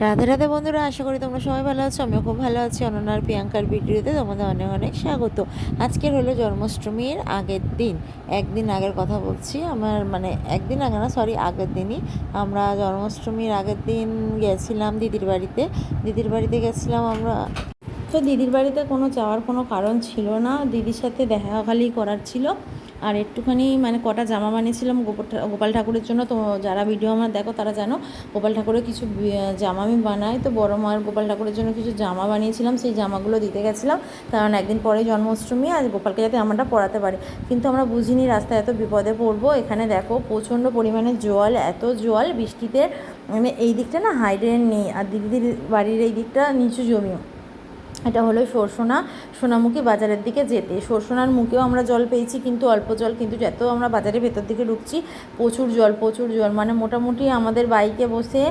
রাধে রাধে বন্ধুরা, আশা করি তোমরা সবাই ভালো আছো, আমিও খুব ভালো আছি। অনন্যার প্রিয়াঙ্কার ভিডিওতে তোমাদের অনেক অনেক স্বাগত। আজকের হলো জন্মাষ্টমীর আগের দিন। একদিন আগের কথা বলছি, আমার মানে একদিন আগে না সরি আগের দিনই। আমরা জন্মাষ্টমীর আগের দিন গেছিলাম দিদির বাড়িতে। দিদির বাড়িতে গেছিলাম আমরা। তো দিদির বাড়িতে কোনো যাওয়ার কোনো কারণ ছিল না। দিদির সাথে দেখা খালি করার ছিল। আর একটুখানি মানে কটা জামা বানিয়েছিলাম গোপাল গোপাল ঠাকুরের জন্য। তো যারা ভিডিও আমার দেখো তারা জানো গোপাল ঠাকুরের কিছু জামা আমি বানাই। তো বড় মার গোপাল ঠাকুরের জন্য কিছু জামা বানিয়েছিলাম। সেই জামাগুলো দিতে গেছিলাম। কারণ একদিন পরে জন্মাষ্টমী আর গোপালকে যাতে আমারটা পরাতে পারে। কিন্তু আমরা বুঝিনি রাস্তায় এত বিপদে পড়ব। এখানে দেখো প্রচণ্ড পরিমাণে জল, এত জল, বৃষ্টিতে মানে এই দিকটা না হাই ড্রেন নেই। আর দিদির বাড়ির এই দিকটা নিচু জমি। এটা হলো সরসোনা সোনামুখী বাজারের দিকে যেতে। সরসোনার মুখেও আমরা জল পেয়েছি, কিন্তু অল্প জল, কিন্তু যত আমরা বাজারের ভেতর দিকে ঢুকছি, প্রচুর জল প্রচুর জল। মানে মোটামুটি আমাদের বাইকে বসে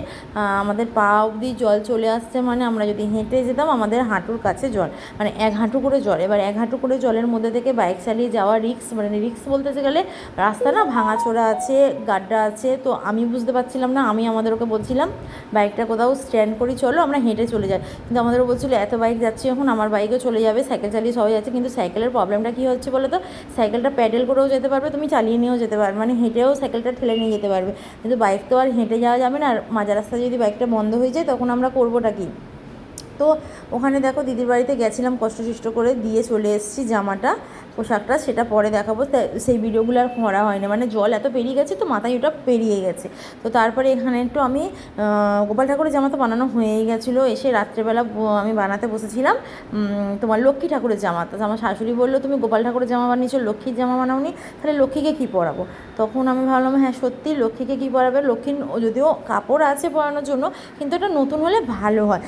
আমাদের পা অবধি জল চলে আসছে মানে আমরা যদি হেঁটে যেতাম আমাদের হাঁটুর কাছে জল। মানে এক হাঁটু করে জল। এবার এক হাঁটু করে জলের মধ্যে থেকে বাইক চালিয়ে যাওয়া রিক্স মানে রিক্স বলতে গেলে রাস্তা না ভাঙাচোরা আছে, গাড্ডা আছে। তো আমি বুঝতে পারছিলাম না, আমি আমাদের ওকে বলছিলাম, বাইকটা কোথাও স্ট্যান্ড করি, চলো আমরা হেঁটে চলে যাই। কিন্তু আমাদেরও বলছিল, এত বাইক যাচ্ছে যখন আমার বাইকে চলে যাবে, সাইকেল চালিয়ে সবাই যাচ্ছে, কিন্তু সাইকেলের প্রবলেমটা কী হচ্ছে বলো তো সাইকেলটা প্যাডেল করেও যেতে পারবে, তুমি চালিয়ে নিয়েও যেতে পারবে মানে হেঁটেও সাইকেলটা ঠেলে নিয়ে যেতে পারবে। কিন্তু বাইক তো আর হেঁটে যাওয়া যাবে না, আর মাঝা রাস্তা যদি বাইকটা বন্ধ হয়ে যায়, তখন আমরা করবোটা কি? তো ওখানে দেখো দিদির বাড়িতে গেছিলাম কষ্টসিষ্ট করে, দিয়ে চলে এসেছি জামাটা। পোশাকটা, সেটা পরে দেখাবো। সেই ভিডিওগুলো আর করা হয়নি। মানে জল এত পেরিয়ে গেছে তো মাথায় ওটা পেরিয়ে গেছে। তো তারপরে এখানে একটু আমি গোপাল ঠাকুরের জামা তো বানানো হয়েই গেছিল। এসে রাত্রেবেলা আমি বানাতে বসেছিলাম। তোমার লক্ষ্মী ঠাকুরের জামা। তো আমার শাশুড়ি বলল, তুমি গোপাল ঠাকুরের জামা বানিয়েছো, লক্ষ্মীর জামা বানাওনি, তাহলে লক্ষ্মীকে কী পরাবো? তখন আমি ভাবলাম হ্যাঁ সত্যি লক্ষ্মীকে কী পরাবে? লক্ষ্মীর যদিও কাপড় আছে পরানোর জন্য, কিন্তু এটা নতুন হলে ভালো হয়।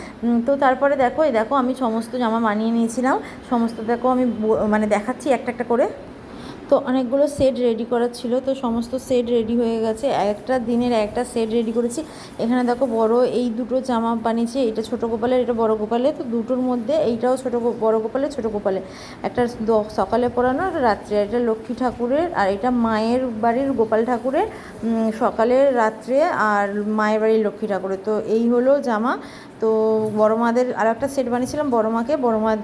তো তারপরে দেখো, এই দেখো আমি সমস্ত জামা বানিয়ে নিয়েছিলাম। সমস্ত দেখো আমি মানে দেখাচ্ছি একটা একটা করে তো অনেকগুলো সেট রেডি করার ছিল, তো সমস্ত সেট রেডি হয়ে গেছে। একটা দিনের একটা সেট রেডি করেছি। এখানে দেখো বড় এই দুটো জামা বানিয়েছি, এটা ছোট গোপালের, এটা বড় গোপালের। তো দুটোর মধ্যে এইটাও ছোট বড় গোপালের, ছোট গোপালের। একটা সকালে পরানো একটা রাত্রে। এটা লক্ষ্মী ঠাকুরের আর এটা মায়ের বাড়ির গোপাল ঠাকুরের সকালে রাত্রে আর মায়ের বাড়ির লক্ষ্মী ঠাকুরের। তো এই হলো জামা। তো বড় মাদের আর একটা সেট বানিয়েছিলাম, বড় মাকে। বড় মার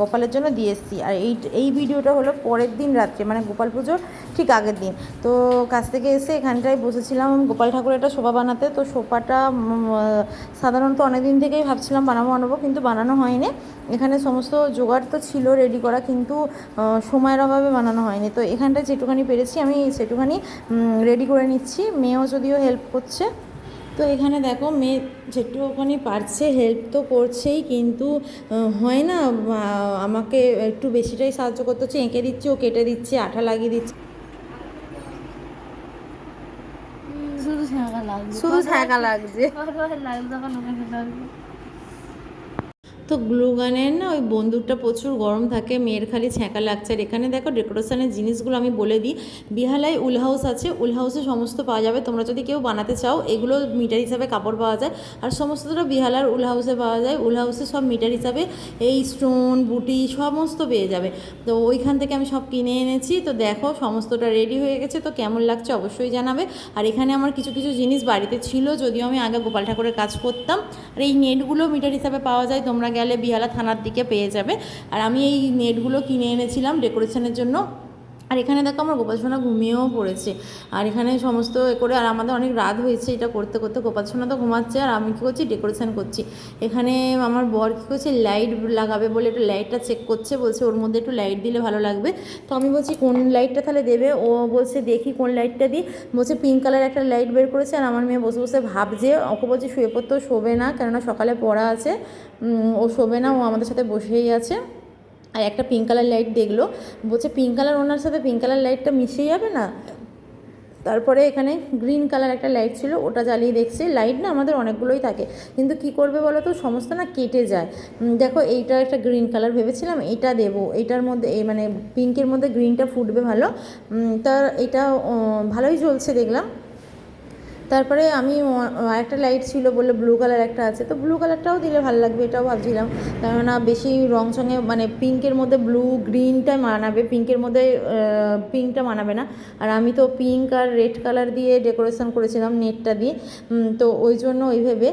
গোপালের জন্য দিয়ে এসেছি। আর এই এই ভিডিওটা হলো পরের দিন রাত্রে। মানে গোপাল পুজোর ঠিক আগের দিন। তো কাছ থেকে এসে এখানটায় বসেছিলাম গোপাল ঠাকুরের একটা শোভা বানাতে। তো আহ, সাধারণত অনেক দিন থেকেই ভাবছিলাম বানাবো বানাবো কিন্তু বানানো হয়নি। এখানে সমস্ত জোগাড় তো ছিল রেডি করা কিন্তু সময়ের অভাবে বানানো হয়নি। তো এখানটায় যেটুখানি পেরেছি আমি সেটুখানি রেডি করে নিচ্ছি। মেয়েও যদিও হেল্প করছে। তো এখানে দেখো মেয়ে যেটুকুখানি পারছে হেল্প তো করছেই কিন্তু হয় না আমাকে একটু বেশিটাই সাহায্য করতে হচ্ছে। এঁকে দিচ্ছে ও কেটে দিচ্ছে আঠা লাগিয়ে দিচ্ছে। শুধু ছ্যাঁকা লাগছে শুধু ছ্যাঁকা লাগছে কতবার লাগবে তখন ওখানে লাগবে তো গ্লুগানের না ওই বন্দুকটা প্রচুর গরম থাকে, মেয়ের খালি ছ্যাঁকা লাগছে। আর এখানে দেখো ডেকোরেশনের জিনিসগুলো আমি বলে দিই। বিহালায় উল হাউস আছে, উল হাউসে সমস্ত পাওয়া যাবে। তোমরা যদি কেউ বানাতে চাও, এগুলো মিটার হিসাবে কাপড় পাওয়া যায়। আর সমস্তটা বিহালার উল হাউসে পাওয়া যায়। উল হাউসে সব মিটার হিসাবে এই স্টোন বুটি সমস্ত পেয়ে যাবে। তো ওইখান থেকে আমি সব কিনে এনেছি। তো দেখো সমস্তটা রেডি হয়ে গেছে। তো কেমন লাগছে অবশ্যই জানাবে। আর এখানে আমার কিছু কিছু জিনিস বাড়িতে ছিল, যদিও আমি আগে গোপাল ঠাকুরের কাজ করতাম। আর এই নেটগুলো মিটার হিসাবে পাওয়া যায়, তোমরা গেলে বিহালা থানার দিকে পেয়ে যাবে। আর আমি এই নেটগুলো কিনে এনেছিলাম ডেকোরেশনের জন্য। আর এখানে দেখো আমার গোপাল সোনা ঘুমিয়েও পড়েছে। আর এখানে সমস্ত এ করে আর আমাদের অনেক রাত হয়েছে এটা করতে করতে। গোপাল সোনা তো ঘুমাচ্ছে আর আমি কী করছি? ডেকোরেশন করছি। এখানে আমার বর কী করছে? লাইট লাগাবে বলে একটু লাইটটা চেক করছে, বলছে ওর মধ্যে একটু লাইট দিলে ভালো লাগবে। তো আমি বলছি, কোন লাইটটা তাহলে দেবে? ও বলছে, দেখি কোন লাইটটা দিই। বলছে পিঙ্ক কালার একটা লাইট বের করেছে। আর আমার মেয়ে বসে বসে ভাবছে, ওকে বলছে, শুয়ে পড়তেও শোবে না। কেননা সকালে পড়া আছে। ও শোবে না, ও আমাদের সাথে বসেই আছে। আর একটা পিঙ্ক কালার লাইট দেখল। বলছে পিঙ্ক কালার ওনার সাথে পিঙ্ক কালার লাইটটা মিশে যাবে না? তারপরে এখানে গ্রিন কালার একটা লাইট ছিল ওটা জ্বালিয়ে দেখছে লাইট না আমাদের অনেকগুলোই থাকে। কিন্তু কি করবে বলো তো সমস্ত না কেটে যায়। দেখো এইটা একটা গ্রিন কালার ভেবেছিলাম এটা দেবো। এইটার মধ্যে এই মানে পিঙ্কের মধ্যে গ্রিনটা ফুটবে ভালো। উম, তা এটা ভালোই জ্বলছে দেখলাম। তারপরে আমি একটা লাইট ছিল বলল ব্লু কালার একটা আছে, তো ব্লু কালারটাও দিলে ভালো লাগবে, এটাও ভাবছিলাম। কেননা বেশি রং সঙ্গে মানে পিঙ্কের মধ্যে ব্লু গ্রিনটা মানাবে পিঙ্কের মধ্যে পিঙ্কটা মানাবে না। আর আমি তো পিঙ্ক আর রেড কালার দিয়ে ডেকোরেশন করেছিলাম নেটটা দিয়ে। তো ওই জন্য ওই ভেবে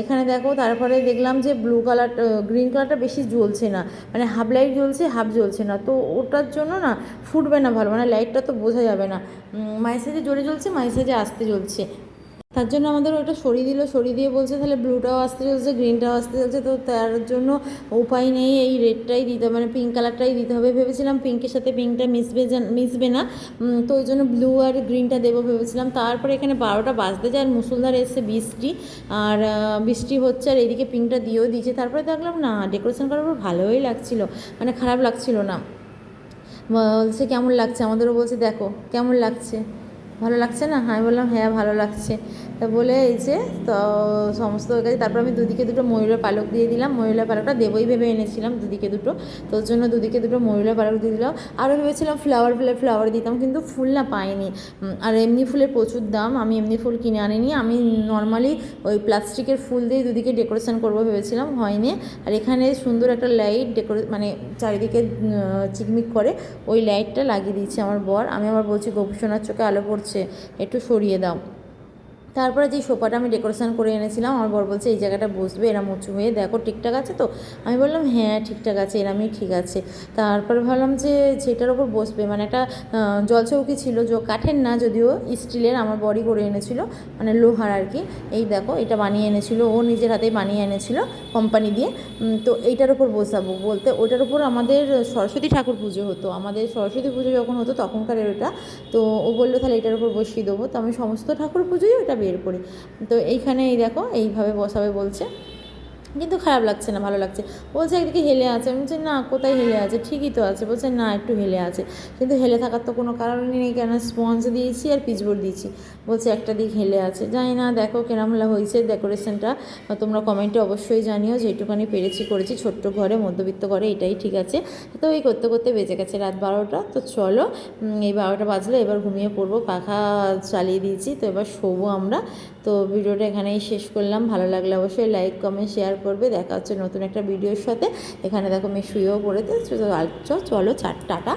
এখানে দেখো তারপরে দেখলাম যে ব্লু কালার গ্রিন কালারটা বেশি জ্বলছে না। মানে হাফ লাইট জ্বলছে হাফ জ্বলছে না। তো ওটার জন্য না ফুটবে না ভালো মানে লাইটটা তো বোঝা যাবে না। মায়ের সাইজে জোরে জ্বলছে মায়ের সাইজে আসতে জ্বলছে। তার জন্য আমাদের ওটা সরিয়ে দিল, সরিয়ে দিয়ে বলছে, তাহলে ব্লুটাও আসতে চলছে, গ্রিনটাও আসতে চলছে। তো তার জন্য উপায় নেই, এই রেডটাই দিতে হবে মানে পিঙ্ক কালারটাই দিতে হবে। ভেবেছিলাম পিঙ্কের সাথে পিঙ্কটা মিশবে মিশবে না। তো ওই জন্য ব্লু আর গ্রিনটা দেবো ভেবেছিলাম। তারপরে এখানে বারোটা বাজতে যায় আর মুসুলধার এসছে বৃষ্টি। আর বৃষ্টি হচ্ছে আর এদিকে পিঙ্কটা দিয়েও দিয়েছে। তারপরে দেখলাম, না ডেকোরেশন করার পর ভালোই লাগছিল মানে খারাপ লাগছিল না। বলছে, কেমন লাগছে? আমাদেরও বলছে, দেখো, কেমন লাগছে? ভালো লাগছে না? আমি বললাম হ্যাঁ ভালো লাগছে। তা বলে এই যে, তো সমস্ত হয়ে গেছে তারপর আমি দুদিকে দুটো ময়ূরের পালক দিয়ে দিলাম। ময়ূরের পালকটা দেবই ভেবে এনেছিলাম দুদিকে দুটো। তোর জন্য দুদিকে দুটো ময়ূরের পালক দিয়ে দিলাম। আরও ভেবেছিলাম ফ্লাওয়ার ফেলে ফ্লাওয়ার দিতাম, কিন্তু ফুল না পাইনি। আর এমনি ফুলের প্রচুর দাম। আমি এমনি ফুল কিনে আনিনি। আমি নর্মালি ওই প্লাস্টিকের ফুল দিয়ে দুদিকে ডেকোরেশন করব ভেবেছিলাম, হয়নি। আর এখানে সুন্দর একটা লাইট ডেকোরে মানে চারিদিকে চিকমিক করে, ওই লাইটটা লাগিয়ে দিয়েছে আমার বর। আমি আবার বলছি, গোপীসোনার চোখে আলো পড়ছে, একটু সরিয়ে দাও। তারপরে যে সোফাটা আমি ডেকোরেশন করে এনেছিলাম, আমার বর বলছে, এই জায়গাটা বসবে এরম উঁচু হয়ে, দেখো ঠিকঠাক আছে তো? আমি বললাম হ্যাঁ ঠিকঠাক আছে, এরমই ঠিক আছে। তারপরে ভাবলাম যে যেটার ওপর বসবে মানে একটা জলচৌকি ছিল, যে কাঠের না, যদিও স্টিলের, আমার বড়ি করে এনেছিল মানে লোহার আর কি। এই দেখো, এটা বানিয়ে এনেছিল, ও নিজের হাতেই বানিয়ে এনেছিল কোম্পানি দিয়ে। তো এইটার ওপর বসাবো বলতে ওটার ওপর আমাদের সরস্বতী ঠাকুর পুজো হতো। আমাদের সরস্বতী পুজো যখন হতো, তখনকার ওটা তো ও বলল, তাহলে এটার উপর বসিয়ে দেবো। তো আমি সমস্ত ঠাকুর পুজোই ওটা বের করি। তো এইখানে এই দেখো এইভাবে বসাবে বলছে। কিন্তু খারাপ লাগছে না, ভালো লাগছে। বলছে একদিকে হেলে আছে, আমি বলছি, না, কোথায় হেলে আছে? ঠিকই তো আছে, বলছে, না, একটু হেলে আছে। কিন্তু হেলে থাকার তো কোনো কারণই নেই, কেন স্পঞ্জ দিয়েছি আর পিচবোর্ড দিয়েছি। বলছে, একটা দিক হেলে আছে। জানি না, দেখো কেরম হয়েছে ডেকোরেশনটা, তোমরা কমেন্টে অবশ্যই জানিও যেটুকানি পেরেছি, করেছি, ছোট্ট ঘরে, মধ্যবিত্ত ঘরে, এটাই ঠিক আছে। তো এই করতে করতে বেজে গেছে রাত বারোটা, তো চলো এই বারোটা বাজলে, এবার ঘুমিয়ে পড়ব পাখা চালিয়ে দিয়েছি, তো এবার শোবো আমরা। তো ভিডিওটা এখানেই শেষ করলাম, ভালো লাগলে অবশ্যই লাইক, কমেন্ট, শেয়ার করবে, দেখা হচ্ছে নতুন একটা ভিডিওর সাথে। এখানে দেখো মেয়ে শুয়েও পড়েতে চলো চার টাটা।